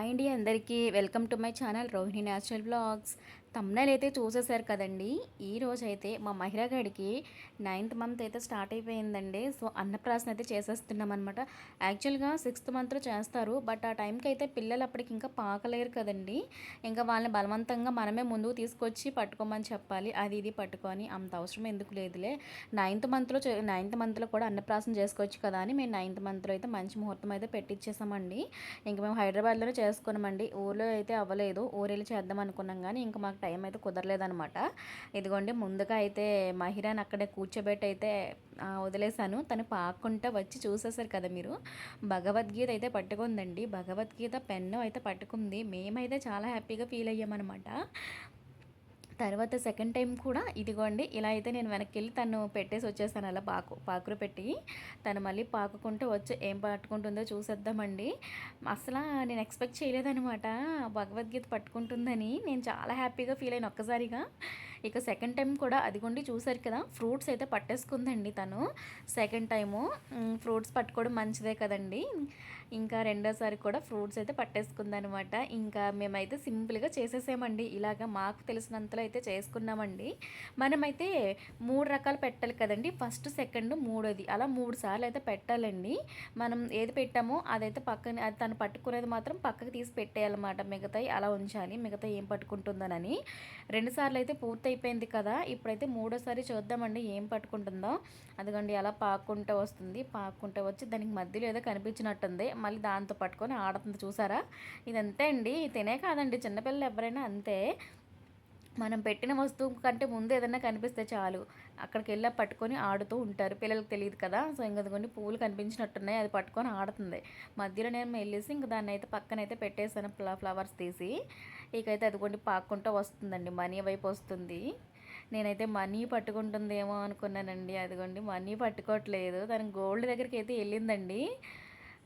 Hi అండి అందరికీ. Welcome to my channel Rohini natural blogs. Thumbnail అయితే చూసేశారు కదండి. ఈ అయితే మా మహిళా గడికి నైన్త్ మంత్ అయితే స్టార్ట్ అయిపోయిందండి. సో అన్నప్రాసన అయితే చేసేస్తున్నాం అనమాట యాక్చువల్గా సిక్స్త్ మంత్లో చేస్తారు. బట్ ఆ టైంకి అయితే పిల్లలు అప్పటికి ఇంకా పాకలేరు కదండి. ఇంకా వాళ్ళని బలవంతంగా మనమే ముందుకు తీసుకొచ్చి పట్టుకోమని చెప్పాలి. అది ఇది పట్టుకొని అంత అవసరం ఎందుకు లేదులే. నైన్త్ మంత్లో నైన్త్ మంత్లో కూడా అన్నప్రాసన చేసుకోవచ్చు కదా అని మేము నైన్త్ మంత్లో అయితే మంచి ముహూర్తం అయితే పెట్టించేసామండి ఇంకా మేము హైదరాబాద్లోనే చేసుకున్నామండి. ఊర్లో అయితే అవ్వలేదు. ఊరెళ్ళి చేద్దాం అనుకున్నాం కానీ ఇంకా మాకు టైం అయితే కుదరలేదనమాట. ఇదిగోండి ముందుగా అయితే మహిరాని అక్కడే కూర్చోబెట్టి అయితే వదిలేశాను. తను పాకుంటా వచ్చి చూసేసారు కదా మీరు. భగవద్గీత అయితే పట్టుకుందండి. భగవద్గీత పెన్ను అయితే పట్టుకుంది. మేమైతే చాలా హ్యాపీగా ఫీల్ అయ్యామన్నమాట తర్వాత సెకండ్ టైం కూడా ఇదిగోండి ఇలా అయితే నేను వెనక్కి వెళ్ళి తను పెట్టేసి వచ్చేసాను అలా పాకు పాకులు పెట్టి. తను మళ్ళీ పాకుకుంటూ వచ్చి ఏం పట్టుకుంటుందో చూసేద్దామండి. అసలు నేను ఎక్స్పెక్ట్ చేయలేదనమాట భగవద్గీత పట్టుకుంటుందని నేను చాలా హ్యాపీగా ఫీల్ అయిన ఒక్కసారిగా. ఇక సెకండ్ టైం కూడా అదిగోండి చూసారు కదా ఫ్రూట్స్ అయితే పట్టేసుకుందండి తను. సెకండ్ టైము ఫ్రూట్స్ పట్టుకోవడం మంచిదే కదండి. ఇంకా రెండోసారి కూడా ఫ్రూట్స్ అయితే పట్టేసుకుందనమాట ఇంకా మేమైతే సింపుల్గా చేసేసామండి. ఇలాగ మాకు తెలిసినంతలో అయితే చేసుకున్నామండి. మనమైతే మూడు రకాలు పెట్టాలి కదండి. ఫస్ట్ సెకండ్ మూడోది. అలా మూడు సార్లు అయితే పెట్టాలండి. మనం ఏది పెట్టామో అదైతే పక్కన అది తను పట్టుకునేది మాత్రం పక్కకి తీసి పెట్టేయాలన్నమాట. మిగతాయి అలా ఉంచాలి మిగతా ఏం పట్టుకుంటుందనని. రెండు సార్లు అయితే పూర్తయిపోయింది కదా. ఇప్పుడైతే మూడోసారి చూద్దామండి ఏం పట్టుకుంటుందో. అదిగోండి అలా పాక్కుంటే వస్తుంది పాక్కుంటే వచ్చి దానికి మధ్యలో ఏదో కనిపించినట్టుంది. మళ్ళీ దాంతో పట్టుకొని ఆడుతుంది. చూసారా? ఇదంతే అండి. తినే కాదండి. చిన్నపిల్లలు ఎవరైనా అంతే. మనం పెట్టిన వస్తువు కంటే ముందు ఏదైనా కనిపిస్తే చాలు. అక్కడికి వెళ్ళి పట్టుకొని ఆడుతూ ఉంటారు. పిల్లలకు తెలియదు కదా. సో ఇంక అదిగోండి పువ్వులు కనిపించినట్టున్నాయి. అది పట్టుకొని ఆడుతుంది. మధ్యలో నేను వెళ్ళేసి ఇంక దాన్ని అయితే పక్కన అయితే పెట్టేసాను ఫ్ల ఫ్లవర్స్ తీసి. ఇకైతే అదిగోండి పాక్కుంటూ వస్తుందండి. మనీ వైపు వస్తుంది. నేనైతే మనీ పట్టుకుంటుందేమో అనుకున్నానండి. అదిగోండి మనీ పట్టుకోవట్లేదు. దాని గోల్డ్ దగ్గరికి అయితే వెళ్ళిందండి.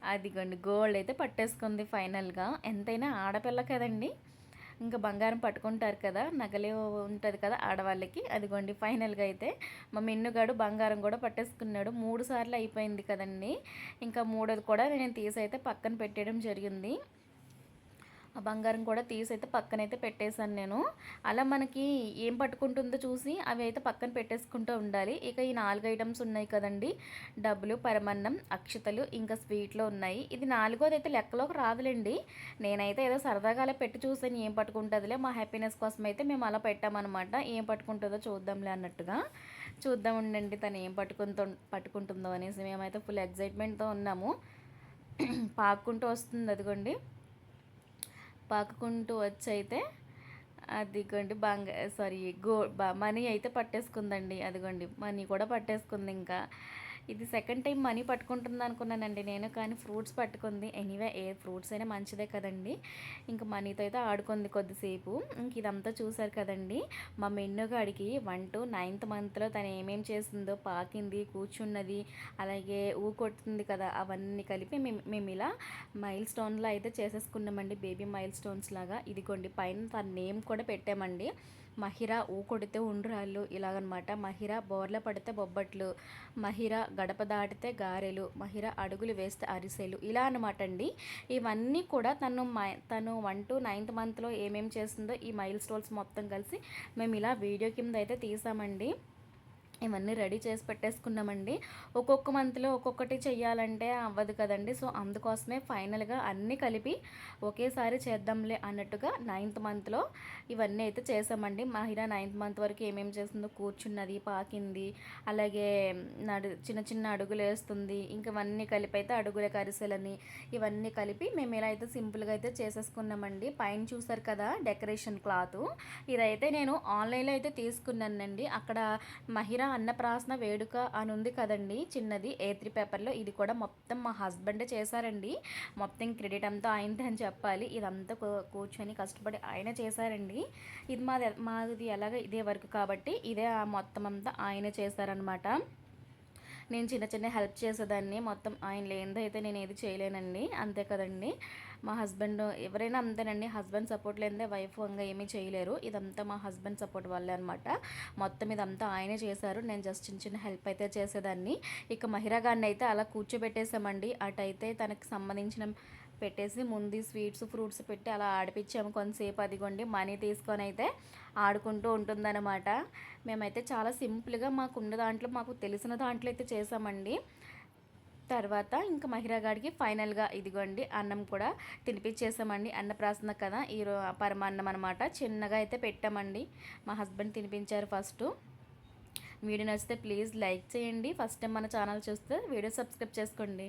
అదిగోండి గోల్డ్ అయితే పట్టేసుకుంది ఫైనల్గా. ఎంతైనా ఆడపిల్ల కదండి. ఇంకా బంగారం పట్టుకుంటారు కదా నగలే ఉంటుంది కదా ఆడవాళ్ళకి. అదిగోండి ఫైనల్గా అయితే మా మిన్నుగాడు బంగారం కూడా పట్టేసుకున్నాడు. మూడు సార్లు అయిపోయింది కదండి. ఇంకా మూడోది కూడా నేను తీసి అయితే పక్కన పెట్టేయడం జరిగింది. ఆ బంగారం కూడా తీసి అయితే పక్కనైతే పెట్టేశాను నేను. అలా మనకి ఏం పట్టుకుంటుందో చూసి అవి అయితే పక్కన పెట్టేసుకుంటూ ఉండాలి. ఇక ఈ నాలుగు ఐటమ్స్ ఉన్నాయి కదండి. డబ్బులు పరమన్నం అక్షతలు ఇంకా స్వీట్లో ఉన్నాయి. ఇది నాలుగోది అయితే లెక్కలోకి రాదులేండి. నేనైతే ఏదో సరదాగా అలా పెట్టి చూసాను ఏం పట్టుకుంటుందిలే మా హ్యాపీనెస్ కోసం అయితే మేము అలా పెట్టామన్నమాట. ఏం పట్టుకుంటుందో చూద్దాంలే అన్నట్టుగా. చూద్దాం ఉండండి తను ఏం పట్టుకుంటూ పట్టుకుంటుందో అనేసి మేమైతే ఫుల్ ఎగ్జైట్మెంట్తో ఉన్నాము. పాక్కుంటూ వస్తుంది అదిగోండి. పాకుకుంటూ వచ్చి అయితే అదిగోండి బంగ సారీ గో మనీ అయితే పట్టేసుకుందండి. అదిగోండి మనీ కూడా పట్టేసుకుంది ఇంకా ఇది సెకండ్ టైం మనీ పట్టుకుంటుంది అనుకున్నానండి నేను కానీ ఫ్రూట్స్ పట్టుకుంది. ఎనీవే ఏ ఫ్రూట్స్ అయినా మంచిదే కదండి. ఇంకా మనీతో అయితే ఆడుకుంది కొద్దిసేపు. ఇంక ఇదంతా చూసారు కదండి. మా మెన్నుగాడికి వన్ టు నైన్త్ మంత్లో తను ఏమేం చేసిందో పాకింది కూర్చున్నది అలాగే ఊ కొడుతుంది కదా అవన్నీ కలిపి మేము మేము ఇలా మైల్ స్టోన్లో అయితే చేసేసుకున్నామండి. బేబీ మైల్ స్టోన్స్ లాగా. ఇదిగోండి పైన తన నేమ్ కూడా పెట్టామండి. మహిర ఊ కొడితే ఉండ్రాళ్ళు ఇలాగనమాట. మహిర బోర్ల పడితే బొబ్బట్లు మహిర గడప దాటితే గారెలు మహిర అడుగులు వేస్తే అరిసెలు ఇలా అనమాట అండి. ఇవన్నీ కూడా తను మై- తను వన్ టు నైన్త్ మంత్లో ఏమేమి చేస్తుందో ఈ మైల్ స్టోన్స్ మొత్తం కలిసి మేము ఇలా వీడియో కింద అయితే తీసామండి. ఇవన్నీ రెడీ చేసి పెట్టేసుకున్నామండి. ఒక్కొక్క మంత్లో ఒక్కొక్కటి చెయ్యాలంటే అవ్వదు కదండి. సో అందుకోసమే ఫైనల్గా అన్నీ కలిపి ఒకేసారి చేద్దాంలే అన్నట్టుగా నైన్త్ మంత్లో ఇవన్నీ అయితే చేసామండి. మహిళ నైన్త్ మంత్ వరకు ఏమేమి చేస్తుందో కూర్చున్నది పాకింది అలాగే నడు చిన్న చిన్న అడుగులు వేస్తుంది. ఇంక ఇవన్నీ కలిపి అయితే అడుగుల కరిసెలని ఇవన్నీ కలిపి మేము ఇలా అయితే సింపుల్గా అయితే చేసేసుకున్నామండి. పైన చూసారు కదా డెకరేషన్ క్లాత్. ఇదైతే నేను ఆన్లైన్లో అయితే తీసుకున్నానండి. అక్కడ మహిళ అన్నప్రాసన వేడుక అని ఉంది కదండి. చిన్నది ఏ త్రీ పేపర్లో ఇది కూడా మొత్తం మా హస్బెండే చేశారండి. మొత్తం క్రెడిట్ అంతా ఆయనది అని చెప్పాలి. ఇదంతా కూర్చొని కష్టపడి ఆయన చేశారండి. ఇది మాది మాది ఎలాగ ఇదే వర్క్ కాబట్టి ఇదే ఆ మొత్తం అంతా ఆయన చేశారనమాట నేను చిన్న చిన్న హెల్ప్ చేసేదాన్ని. మొత్తం ఆయన లేనిదైతే అయితే నేను ఏది చేయలేనండి. అంతే కదండి. మా హస్బెండ్ ఎవరైనా అంతేనండి హస్బెండ్ సపోర్ట్ లేదే వైఫ్ అంగా ఏమీ చేయలేరు. ఇదంతా మా హస్బెండ్ సపోర్ట్ వల్లే అనమాట మొత్తం ఇదంతా ఆయనే చేశారు. నేను జస్ట్ చిన్న చిన్న హెల్ప్ అయితే చేసేదాన్ని. ఇక మహిరా గారిని అయితే అలా కూర్చోబెట్టేసామండి అటైతే తనకు సంబంధించిన పెట్టేసి ముందు స్వీట్స్ ఫ్రూట్స్ పెట్టి అలా ఆడిపించాము కొంతసేపు. అదిగోండి మనీ తీసుకొని అయితే ఆడుకుంటూ ఉంటుందన్నమాట. మేమైతే చాలా సింపుల్గా మాకు ఉన్న దాంట్లో మాకు తెలిసిన దాంట్లో అయితే చేసామండి తర్వాత ఇంకా మహిరాగాడికి ఫైనల్గా ఇదిగోండి అన్నం కూడా తినిపించేసామండి అన్నప్రాసన కదా ఈ పరమాన్నం అనమాట చిన్నగా అయితే పెట్టామండి. మా హస్బెండ్ తినిపించారు ఫస్ట్. వీడియో నచ్చితే ప్లీజ్ లైక్ చేయండి. ఫస్ట్ టైం మన ఛానల్ చూస్తే వీడియో సబ్స్క్రైబ్ చేసుకోండి.